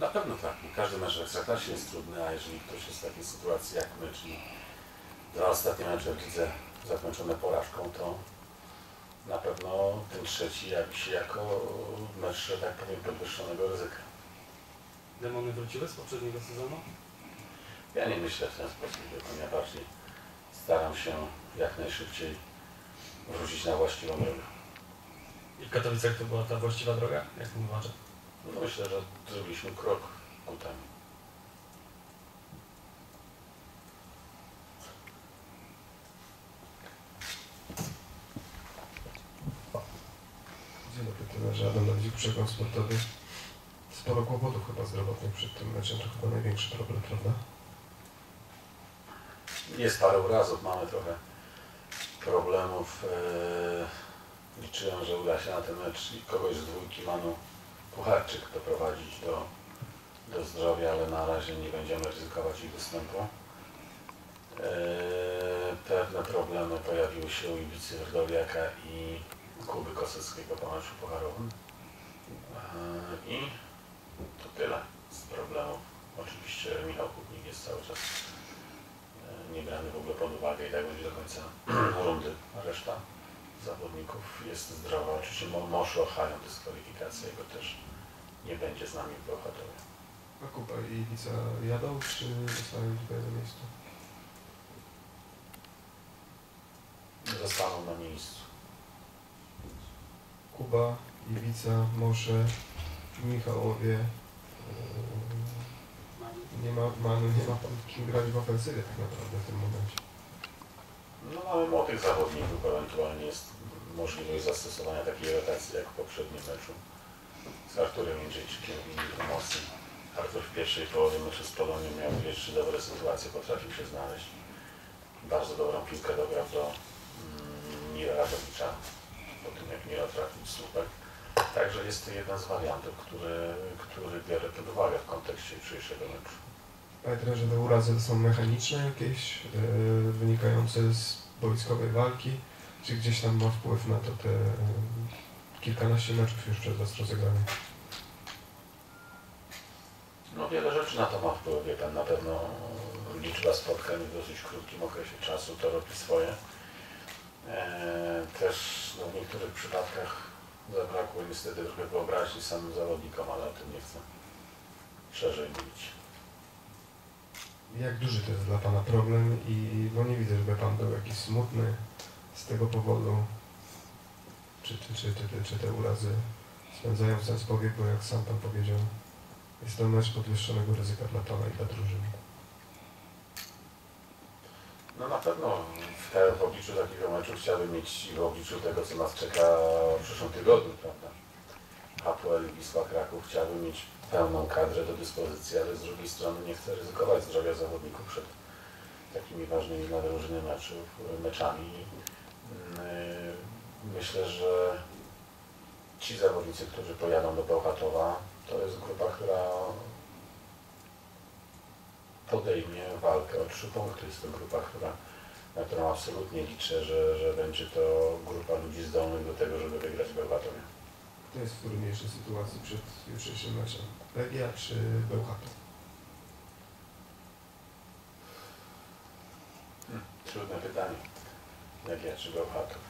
Na pewno tak. Każdy mecz w Ekstraklasie jest trudny, a jeżeli ktoś jest w takiej sytuacji jak my, czyli dwa ostatnie mecze w lidze zakończone porażką, to na pewno ten trzeci jawi się jako mecz, że tak powiem, podwyższonego ryzyka. Demony wróciły z poprzedniego sezonu? Ja nie myślę w ten sposób, pan, ja bardziej staram się jak najszybciej wrócić na właściwą drogę. I w Katowicach to była ta właściwa droga, jak pan uważa? No myślę, że zrobiliśmy krok ku temu. Dzień dobry, trenerze Adam Dawidzik, przekład sportowy. Sporo kłopotów chyba zdrowotnych przed tym meczem, to chyba największy problem, prawda? Jest parę urazów, mamy trochę problemów. Eee, liczyłem, że uda się na ten mecz i kogoś z dwójki Manu Pucharczyk doprowadzić do, do zdrowia, ale na razie nie będziemy ryzykować ich występu. Eee, pewne problemy pojawiły się u Iwicy Wrdoliaka i Kuby Koseckiego po meczu pucharowym. Eee, I to tyle z problemów. Oczywiście Michał Kupnik jest cały czas e, nie brany w ogóle pod uwagę i tak będzie do końca rundy. Reszta zawodników jest zdrowa. Oczywiście Mo- Moszu Ochają dyskwalifikację, jego też nie będzie z nami w Bełchatowie. A Kuba i Wica jadą, czy zostają tutaj na miejscu? Zostaną na miejscu. Kuba, Iwica, Mosze, Michałowie. Yy, Nie ma, Manu, nie ma kim grać w ofensywie tak naprawdę w tym momencie. No mamy młodych zawodników, ewentualnie jest możliwość zastosowania takiej rotacji jak w poprzednim meczu z Arturem Jędrzejczykiem i Pomocy. Artur w pierwszej połowie meczu z Polonią miał dwie, trzy dobre sytuacje, potrafił się znaleźć. Bardzo dobrą piłkę dograł do mm, Mira Ratowicza, po tym jak Mira trafił w słupek. Także jest to jeden z wariantów, który, który biorę pod uwagę w kontekście jutrzejszego meczu. Panie trenerze, te urazy to są mechaniczne jakieś, yy, wynikające z boiskowej walki, czy gdzieś tam ma wpływ na to te yy, kilkanaście meczów już przez Was rozegranych? No wiele rzeczy na to ma wpływ, wie Pan, na pewno liczba spotkań w dosyć krótkim okresie czasu to robi swoje. Eee, też no, w niektórych przypadkach zabrakło niestety trochę wyobraźni samym zawodnikom, ale o tym nie chcę szerzej mówić. Jak duży to jest dla Pana problem i bo nie widzę, żeby Pan był jakiś smutny z tego powodu, czy, czy, czy, czy, czy te urazy spędzają sens powiek, bo jak sam Pan powiedział, jest to mecz podwyższonego ryzyka dla Pana i dla drużyny. No na pewno w, w obliczu takiego meczu chciałbym mieć i w obliczu tego, co nas czeka w przyszłym tygodniu, prawda? I Wisła Kraków chciałbym mieć pełną kadrę do dyspozycji, ale z drugiej strony nie chcę ryzykować zdrowia zawodników przed takimi ważnymi dla drużyny meczów, meczami. Yy, Myślę, że ci zawodnicy, którzy pojadą do Bełchatowa, to jest grupa, która podejmie walkę o trzy punkty. Jest to grupa, która, na którą absolutnie liczę, że, że będzie to grupa ludzi zdolnych do tego, żeby wygrać Bełchatowie. Kto jest w trudniejszej sytuacji przed jutrzejszym meczem? Legia czy Bełchatów? Trudne pytanie. Legia czy Bełchatów?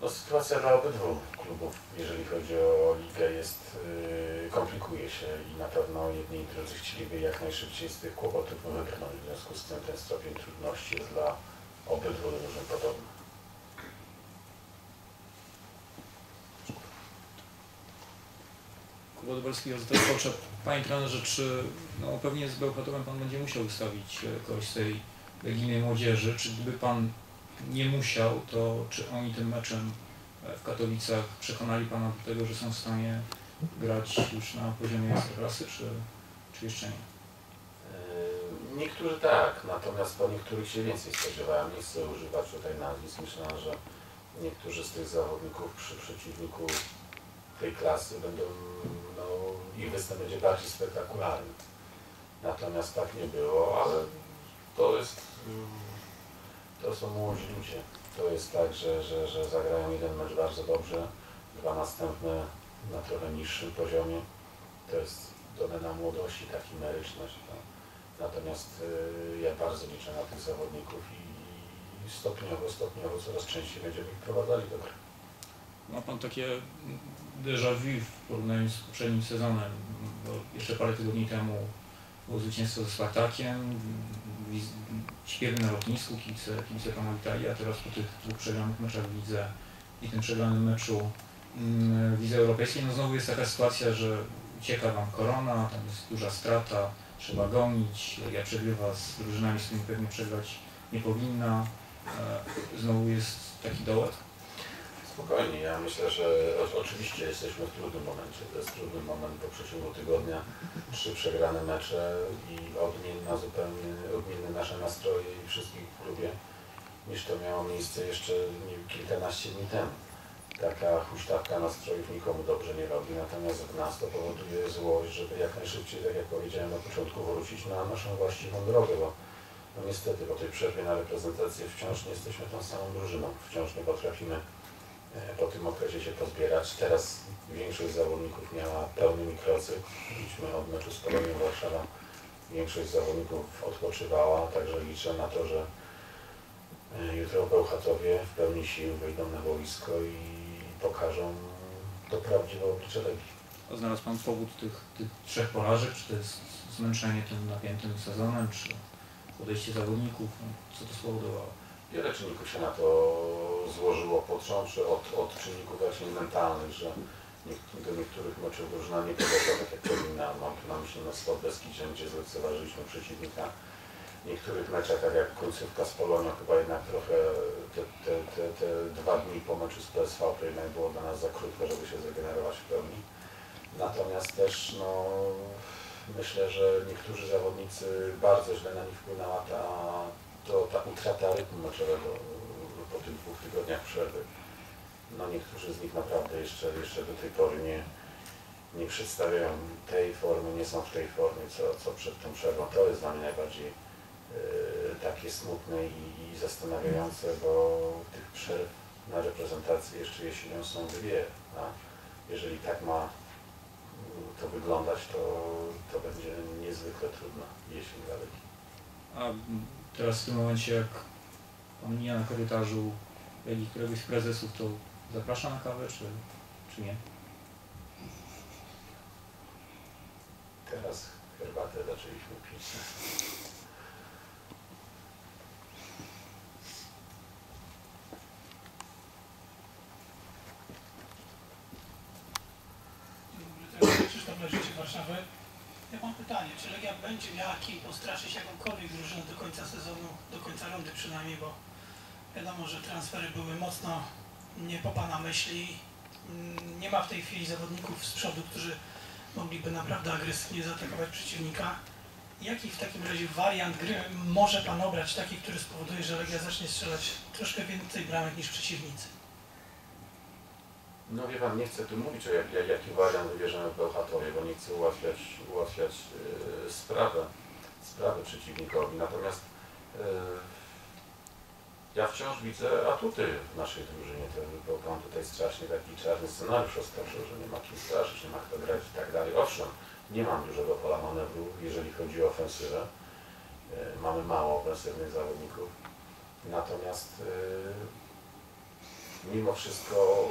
No, sytuacja dla obydwu klubów, jeżeli chodzi o ligę, jest, yy, komplikuje się i na pewno jedni i drudzy chcieliby jak najszybciej z tych kłopotów wybrnąć. W związku z tym ten stopień trudności jest dla obydwu drużyn podobny. Dubelski, OZT Poczep. Panie trenerze, czy no, pewnie z Bełchatowem Pan będzie musiał ustawić e, kogoś z tej Legijnej Młodzieży. Czy gdyby Pan nie musiał, to czy oni tym meczem e, w Katowicach przekonali Pana do tego, że są w stanie grać już na poziomie Ekstraklasy, czy, czy jeszcze nie? Yy, Niektórzy tak, natomiast po niektórych się więcej spodziewałem. Nie chcę używać tutaj nazwisk. Myślę, że niektórzy z tych zawodników przy przeciwniku tej klasy będą, ich występ będzie bardziej spektakularny. Natomiast tak nie było, ale to jest, mm, to są młodzi ludzie. To jest tak, że, że, że zagrają jeden mecz bardzo dobrze, dwa następne na trochę niższym poziomie to jest domena młodości, ta chimeryczność. No. Natomiast y, ja bardzo liczę na tych zawodników i stopniowo, stopniowo coraz częściej będziemy ich prowadzali do gry. Ma Pan takie déjà vu w porównaniu z poprzednim sezonem, bo jeszcze parę tygodni temu było zwycięstwo ze Spartakiem, śpiewy na lotnisku, kibice, kibice Pana witali, a teraz po tych dwóch przegranych meczach w lidze i tym przegranym meczu mm, w lidze europejskiej, no znowu jest taka sytuacja, że ucieka Wam korona, tam jest duża strata, trzeba gonić, ja przegrywa z drużynami, z którymi pewnie przegrać nie powinna, e, znowu jest taki dołek. Spokojnie, ja myślę, że o, oczywiście jesteśmy w trudnym momencie. To jest trudny moment, w przeciągu tygodnia trzy przegrane mecze i odmienna zupełnie, odmienne nasze nastroje i wszystkich w klubie niż to miało miejsce jeszcze kilkanaście dni temu. Taka huśtawka nastrojów nikomu dobrze nie robi, natomiast w nas to powoduje złość, żeby jak najszybciej, tak jak powiedziałem na początku, wrócić na naszą właściwą drogę, bo no niestety po tej przerwie na reprezentację wciąż nie jesteśmy tą samą drużyną, wciąż nie potrafimy po tym okresie się pozbierać. Teraz większość zawodników miała pełny mikrocyk. Liczmy od meczu z Polonią Warszawa. Większość zawodników odpoczywała, także liczę na to, że e, jutro Bełchatowie w pełni sił wyjdą na boisko i pokażą to prawdziwe oblicze Legii. A znalazł Pan powód tych, tych trzech porażek? Czy to jest zmęczenie tym napiętym sezonem, czy podejście zawodników? No, co to spowodowało? Wiele czynników się na to złożyło, począwszy od, od czynników właśnie mentalnych, że do niektórych meczów drużyna nie podeszła tak jak powinna. Mam tu na myśli na spod Beskidzie, gdzie zlekceważyliśmy przeciwnika. W niektórych meczach, tak jak końcówka z Polonią, chyba jednak trochę te, te, te, te dwa dni po meczu z PSV jednak było dla nas za krótko, żeby się zregenerować w pełni. Natomiast też no, myślę, że niektórzy zawodnicy bardzo źle na nich wpłynęła ta, to, ta utrata rytmu meczowego y, po tych dwóch tygodniach przerwy. No niektórzy z nich naprawdę jeszcze, jeszcze do tej pory nie, nie przedstawiają tej formy, nie są w tej formie, co, co przed tą przerwą. To jest dla mnie najbardziej y, takie smutne i, i zastanawiające, bo tych przerw na reprezentację jeszcze jesienią są dwie. A jeżeli tak ma mm, to wyglądać, to, to będzie niezwykle trudna jesień dla Legii. Teraz w tym momencie, jak Pan mija na korytarzu Legii któregoś z prezesów, to zaprasza na kawę, czy, czy nie? Teraz herbatę zaczęliśmy pić. Dzień dobry, trener Krzysztof Leżycie Warszawy. Ja mam pytanie, czy Legia będzie miała kim postraszyć jakąkolwiek drużynę do końca sezonu, do końca rundy przynajmniej, bo wiadomo, że transfery były mocno nie po Pana myśli. Mm, Nie ma w tej chwili zawodników z przodu, którzy mogliby naprawdę agresywnie zaatakować przeciwnika. Jaki w takim razie wariant gry może Pan obrać, taki, który spowoduje, że Legia zacznie strzelać troszkę więcej bramek niż przeciwnicy? No wie Pan, nie chcę tu mówić o jak, jak, jaki wariant wybierzemy w Bełchatowie, bo nie chcę ułatwiać, ułatwiać yy, sprawę, sprawę przeciwnikowi. Natomiast yy, ja wciąż widzę atuty w naszej drużynie. To, bo Pan tutaj strasznie taki czarny scenariusz oskarżył, że nie ma kim straszyć, nie ma kto grać i tak dalej. Owszem, nie mam dużego pola manewru, jeżeli chodzi o ofensywę. Yy, mamy mało ofensywnych zawodników. Natomiast mimo wszystko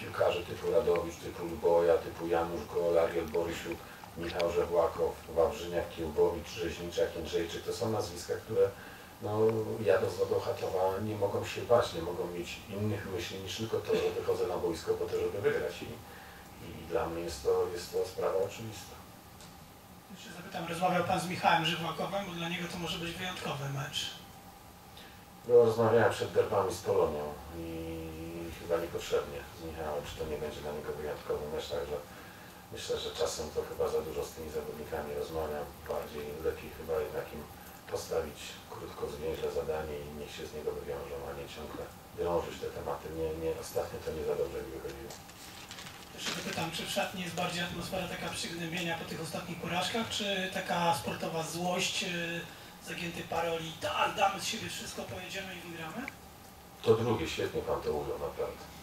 piłkarzy typu Radowicz, typu Luboja, typu Janusz Gol, Ariel Borysiuk, Michał Żewłakow, Wawrzyniak, Kiełbowicz, Rzeźniczak, Jędrzejczyk, to są nazwiska, które no, jadąc do Bełchatowa nie mogą się bać, nie mogą mieć innych myśli niż tylko to, że wychodzę na boisko po to, żeby wygrać i, i dla mnie jest to, jest to sprawa oczywista. Jeszcze zapytam, rozmawiał Pan z Michałem Żywłakowem, bo dla niego to może być wyjątkowy mecz. No, rozmawiałem przed derbami z Polonią i chyba niepotrzebnie z Michałem, czy to nie będzie dla niego wyjątkowy mecz, także myślę, że czasem to chyba za dużo z tymi zawodnikami rozmawiam. Bardziej lepiej chyba jednak im postawić krótko zwięźle zadanie i niech się z niego wywiążą, a nie ciągle drążyć te tematy. Nie, nie, ostatnio to nie za dobrze mi wychodziło. Jeszcze zapytam, czy w szatni jest bardziej atmosfera taka przygnębienia po tych ostatnich porażkach, czy taka sportowa złość, yy, zagięty paroli, tak, damy z siebie wszystko, pojedziemy i wygramy? To drugie, świetnie Pan to ujął, naprawdę.